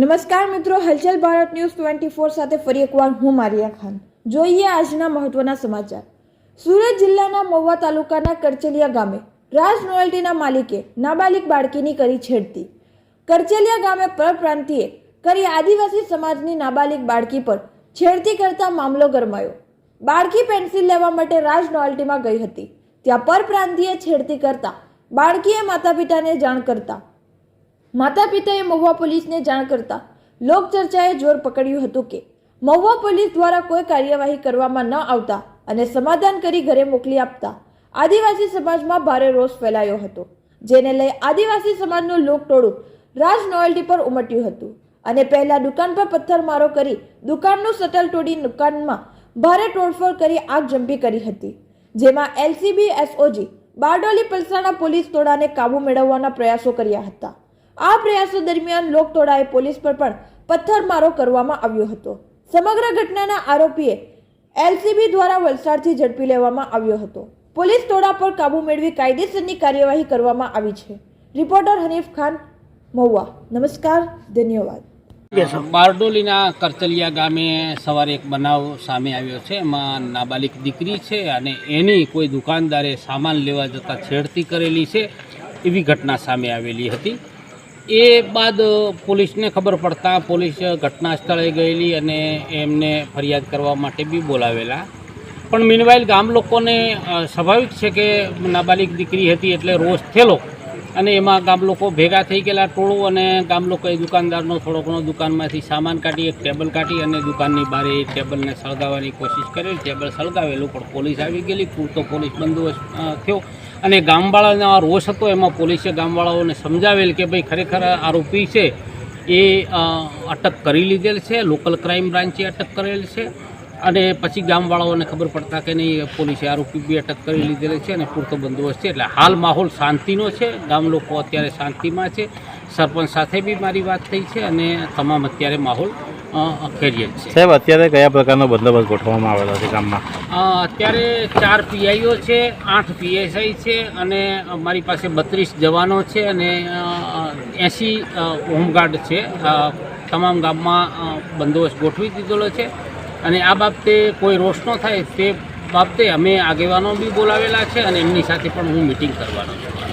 નમસ્કાર મિત્રો, હલચલ ભારત ન્યૂઝ ટ્વેન્ટી ફોર સાથે ફરી એકવાર હું મારિયા ખાન. જોઈએ આજના મહત્વના સમાચાર. સુરત જિલ્લાના મહુવા તાલુકાના કરચલિયા ગામે રાજ રોયલ્ટીના માલિકે નાબાલિક બાળકીની કરી છેડતી. કરચલિયા ગામે પરપ્રાંતિએ કરી આદિવાસી સમાજની નાબાલિક બાળકી પર છેડતી કરતા મામલો ગરમાયો. બાળકી પેન્સિલ લેવા માટે રાજ રોયલ્ટીમાં ગઈ હતી. ત્યાં પરપ્રાંતિએ છેડતી કરતા બાળકીએ માતા પિતાને જાણ કરતા માતા પિતાએ મહુવા પોલીસને જાણ કરતા લોકચર્ચાએ જોર પકડ્યું હતું કે મહુવા પોલીસ દ્વારા કોઈ કાર્યવાહી કરવામાં ન આવતા અને સમાધાન કરી ઘરે મોકલી આપતા આદિવાસી સમાજમાં ભારે રોષ ફેલાયો હતો, જેને લઈ આદિવાસી સમાજનું લોકટોળું રાજ નોયલ્ટી પર ઉમટ્યું હતું અને પહેલા દુકાન પર પથ્થરમારો કરી દુકાનનું શટલ તોડી દુકાનમાં ભારે તોડફોડ કરી આગ જંપી કરી હતી, જેમાં LCB, SOG, Bardoli, Palsana police ટોળાને કાબુ મેળવવાના પ્રયાસો કર્યા હતા. આ પ્રયાસો દરમિયાન લોકટોળાએ પોલીસ પર પણ પથ્થરમારો કરવામાં આવ્યો હતો. સમગ્ર ઘટનાના આરોપીએ એલસીબી દ્વારા વલસાડથી ઝડપી લેવામાં આવ્યો હતો. પોલીસ ટોળા પર કાબુ મેળવી કાયદેસરની કાર્યવાહી કરવામાં આવી છે. રિપોર્ટર હનીફ ખાન, મહુવા. નમસ્કાર, ધન્યવાદ. બારડોલીના કરચલિયા ગામે સવારે એક બનાવ સામે આવ્યો છે. એમાં નાબાલિક દીકરી છે અને એની કોઈ દુકાનદારે સામાન લેવા જતાં છેડતી કરેલી છે એવી ઘટના સામે આવેલી હતી. એ બાદ પોલીસને ખબર પડતા પોલીસ ઘટના સ્થળે ગયેલી અને એમને ફરિયાદ કરવા માટે બી બોલાવેલા. પણ મીનવાઇલ ગામ લોકોને સ્વાભાવિક છે કે નાબાલિક દીકરી હતી એટલે રોષ થયેલો અને એમાં ગામ લોકો ભેગા થઈ ગયેલા ટોળું અને ગામ લોકોએ દુકાનદારનો થોડો ઘણો દુકાનમાંથી સામાન કાઢી, એક ટેબલ કાઢી અને દુકાનની બારે એ ટેબલને સળગાવવાની કોશિશ કરેલી. ટેબલ સળગાવેલું પણ પોલીસ આવી ગયેલી. પૂરતો પોલીસ બંદોબસ્ત થયો. અને ગામવાળાનો આ રોષ હતો, એમાં પોલીસે ગામવાળાઓને સમજાવેલ કે ભાઈ ખરેખર આરોપી છે, એ અટક કરી લીધેલ છે, લોકલ ક્રાઇમ બ્રાન્ચે અટક કરેલ છે અને પછી ગામવાળાઓને ખબર પડતા કે નહીં, પોલીસે આરોપી બી અટક કરી લીધેલ છે અને પૂરતો બંદોબસ્ત છે. એટલે હાલ માહોલ શાંતિનો છે, ગામ લોકો અત્યારે શાંતિમાં છે, સરપંચ સાથે બી મારી વાત થઈ છે અને તમામ અત્યારે માહોલ અ, છીએ સાહેબ અત્યારે કયા પ્રકારનો બંદોબસ્ત ગોઠવવામાં આવેલો છે ગામમાં? અત્યારે ચાર પીઆઈઓ છે આઠ પીએસઆઈ છે અને મારી પાસે બત્રીસ જવાનો છે અને એંસી હોમગાર્ડ છે. તમામ ગામમાં બંદોબસ્ત ગોઠવી દીધેલો છે અને આ બાબતે કોઈ રોષ ન થાય તે બાબતે અમે આગેવાનો બી બોલાવેલા છે અને એમની સાથે પણ હું મિટિંગ કરવાનો છું.